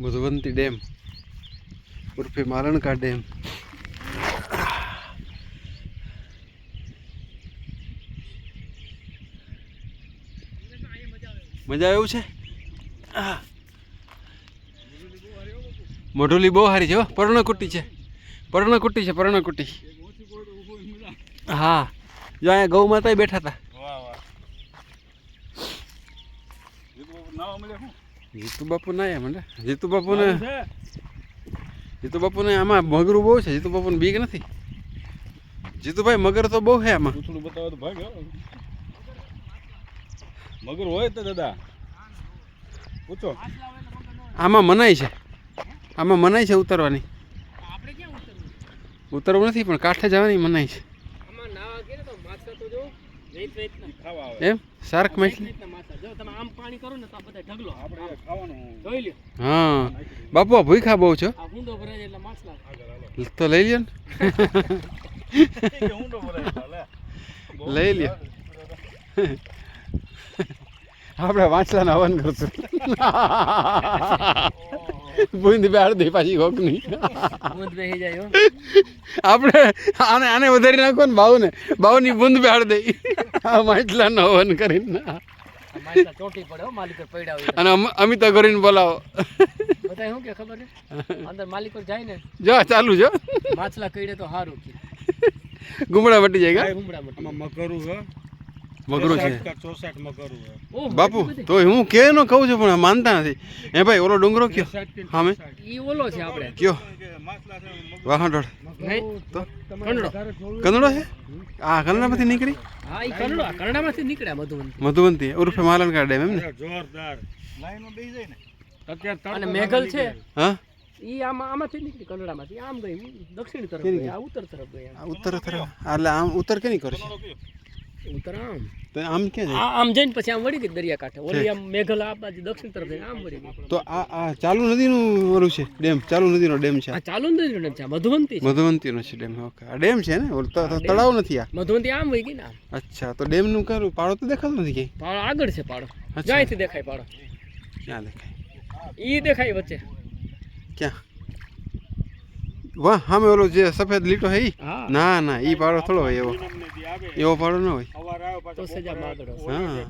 Madhuvanti dam. ઉર્ફે મારણકા dam. મજા આવ્યું છે. મોઢુલી બહુ સારી છે પર્ણકુટી છે. પર્ણકુટી છે, પર્ણકુટી. હા. જો અહીંયા ગૌ માતા બેઠા હતા. જીતુ બાપુ ના એમ ને? જીતુ બાપુને? જીતુ બાપુને આમાં મગરું બહુ છે. જીતુ બાપુને બીક નથી? જીતુભાઈ મગર તો બહુ છે આમાં. પૂંછડું બતાવો તો ભાગ મગર હોય તો દાદા. પૂછો. આમાં મનાય છે. આમાં મનાય છે ઉતરવાની. આપણે ઉતરવું? ઉતરવું નથી પણ કાંઠે જવાની મનાય છે. આમાં નાવા ગયા ને તો માછલા તો જો વેત વેતના. ખાવા આવે. એમ? શાર્ક માછલી આમ પાણી કરો ને તો બધા ઢગલો આપણે ખાવાનું. જોઈ લ્યો. હા. બાપુ આ ભૂખા બહુ છો. આ હુંડો ભરાય એટલે માછલા તો લઈ લ્યો ને. હુંડો ભરાય લઈ લ્યો. આપણે વાંચલાના હવન કરશું. બુંદ બેહાડ દે પાછી બુંદ બેહી જાય આપણે આને આને વધારી નાખો ને બાઉને. બાઉની બુંદ બેહાડ દે આ વાંચલાનો હવન કરીને. ચોંટી પડે માલિક પડ્યા હોય અને અમિતા કરીને બોલાવો. તો. બધા શું કે ખબર છે? અંદર માલિકો જાય ને જો ચાલુ જો માછલા કઈડે તો સારું કે. ગુમડા વટી જાય મટી આમાં મગરું છે. મગરો છે. ચોસાટ મગરું છે. બાપુ તો હું કે નો કહું છું પણ માનતા નથી. હે ભાઈ ઓલો ડુંગરો કયો? હામે ઈ ઓલો છે આપણે. કયો? કે માછલા છે મગર. વાહણોડ નહીં તો? કંડડો કંદડો છે? આ કંદડામાંથી નીકળી? હા કરડામાંથી નીકળ્યા મધુવન મધુવંતી. ઉર્ફે માલણકા ડેમ એમ ને? જોરદાર. લાઈનો બેસી જાય ને. અત્યારે અને મેઘલ છે? હા? ઈ આમાં આમાંથી નીકળી કલડામાંથી આમ ગઈ. દક્ષિણ તરફ ગઈ. આ ઉત્તર તરફ ગઈ. આ ઉત્તર તરફ. એટલે આમ ઉત્તર કે નહીં આમ તો આમ કે આમ જઈને પછી આમ વળી ગઈ દરિયા કાંઠે ઓલી આમ મેઘલા આ બાજુ દક્ષિણ તરફ જઈને આમ વળી ગઈ. તો આ આ ચાલુ નદીનું ઓલું છે ડેમ? ચાલુ નદીનો ડેમ છે આ? ચાલુ નદી નો છે મધુવંતી મધુવંતીનો છે ડેમ ઓકે. આ ડેમ છે ને? ઓલું તળાવ નથી આ? મધુવંતી આમ વહી ગઈ ને આમ. અચ્છા તો ડેમનું કરું પાડો તો દેખાતો નથી ક્યાંય? પાડો આગળ છે પાડો. જ્યાંથી દેખાય પાડો. ક્યાં દેખાય? ઈ દેખાય વચ્ચે. ક્યાં? વાહ સામે ઓલો જે સફેદ લીટો હે ના ના ઈ પાડો થોડો હોય એવો. એવો પાડો ન હોય. હા.